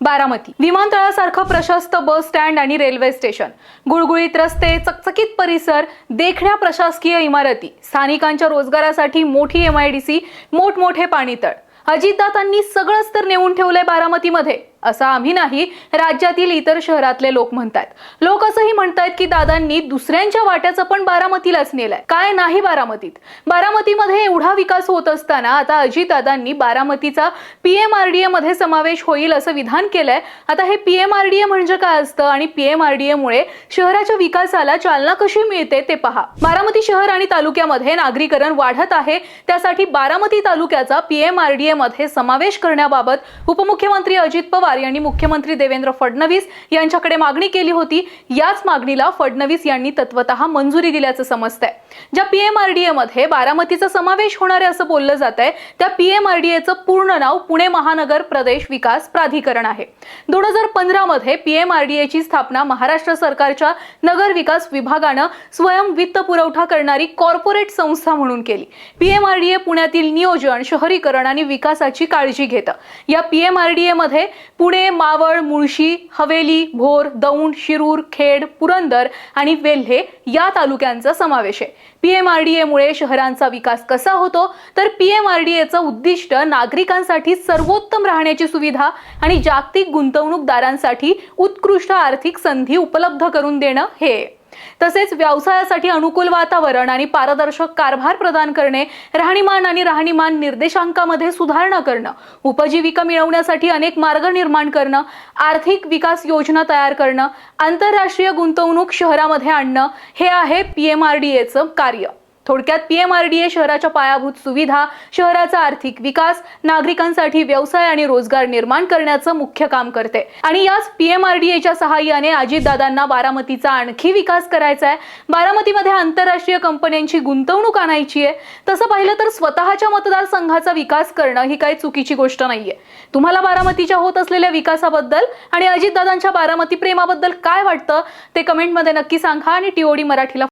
बारामती. विमानतळासारखं प्रशस्त bus stand आणि रेल्वे स्टेशन. गुळगुळीत रस्ते चकचकीत परिसर देखण्या प्रशासकीय इमारती स्थानिकांच्या रोजगारासाठी मोठी एमआयडीसी मोठमोठे पाणीतळ. अजितदातांनी सगळंच तर नेऊन ठेवलंय बारामतीमध्ये. असं आम्ही नाही राज्यातील इतर शहरातले लोक म्हणतात लोक असंही म्हणतायत की दादांनी दुसऱ्यांच्या वाट्याचं पण बारामतीलाच नेलंय. काय नाही बारामतीत. बारामतीमध्ये एवढा विकास होत असताना आता अजितदादांनी बारामतीचा पीएमआरडीए मध्ये समावेश होईल असं विधान केलंय. आता हे पीएमआरडीए म्हणजे काय असतं आणि पीएमआरडीए मुळे शहराच्या विकासाला चालना कशी मिळते ते पहा. बारामती शहर आणि तालुक्यामध्ये नागरीकरण वाढत आहे. त्यासाठी बारामती तालुक्याचा पीएमआरडीए मध्ये समावेश करण्याबाबत उपमुख्यमंत्री अजित पवार यांनी मुख्यमंत्री देवेंद्र फडणवीस यांच्याकडे मागणी केली होती. याच मागणीला फडणवीस यांनी तत्वत मंजुरी दिल्याचं समजतंय. ज्या पीएमआरडीए मध्ये बारामतीचा समावेश होणार आहे असं बोललं जात आहे त्या पीएमआरडीएचं पूर्ण नाव पुणे महानगर प्रदेश विकास प्राधिकरण आहे. दोन हजार पंधरा मध्ये पीएमआरडीएची स्थापना महाराष्ट्र सरकारच्या नगर विकास विभागानं स्वयं वित्त पुरवठा करणारी कॉर्पोरेट संस्था म्हणून केली. पीएमआरडीए पुण्यातील नियोजन शहरीकरण आणि विकासाची काळजी घेतं. या पीएमआरडीए मध्ये पुणे मावळ मुळशी हवेली भोर दौंड शिरूर खेड पुरंदर आणि वेल्हे या तालुक्यांचा समावेश आहे पीएमआरडीए मुळे शहरांचा विकास कसा होतो तर पीएमआरडीएचं उद्दिष्ट नागरिकांसाठी सर्वोत्तम राहण्याची सुविधा आणि जागतिक गुंतवणूकदारांसाठी उत्कृष्ट आर्थिक संधी उपलब्ध करून देणं हे आहे. तसेच व्यवसायासाठी अनुकूल वातावरण आणि पारदर्शक कारभार प्रदान करणे राहणीमान आणि राहणीमान निर्देशांकामध्ये सुधारणा करणं उपजीविका मिळवण्यासाठी अनेक मार्ग निर्माण करणं आर्थिक विकास योजना तयार करणं आंतरराष्ट्रीय गुंतवणूक शहरामध्ये आणणं हे आहे पी एम आर डी एचं कार्य. थोडक्यात पीएमआरडीए शहराच्या पायाभूत सुविधा शहराचा आर्थिक विकास नागरिकांसाठी व्यवसाय आणि रोजगार निर्माण करण्याचं मुख्य काम करते. आणि याच पीएमआरडीएच्या सहाय्याने अजितदादांना बारामतीचा आणखी विकास करायचा आहे बारामतीमध्ये आंतरराष्ट्रीय कंपन्यांची गुंतवणूक आणायची आहे. तसं पाहिलं तर स्वतःच्या मतदारसंघाचा विकास करणं ही काही चुकीची गोष्ट नाहीये. तुम्हाला बारामतीच्या होत असलेल्या विकासाबद्दल आणि अजितदादांच्या बारामती प्रेमाबद्दल काय वाटतं? ते कमेंटमध्ये नक्की सांगा आणि टीओडी मराठीला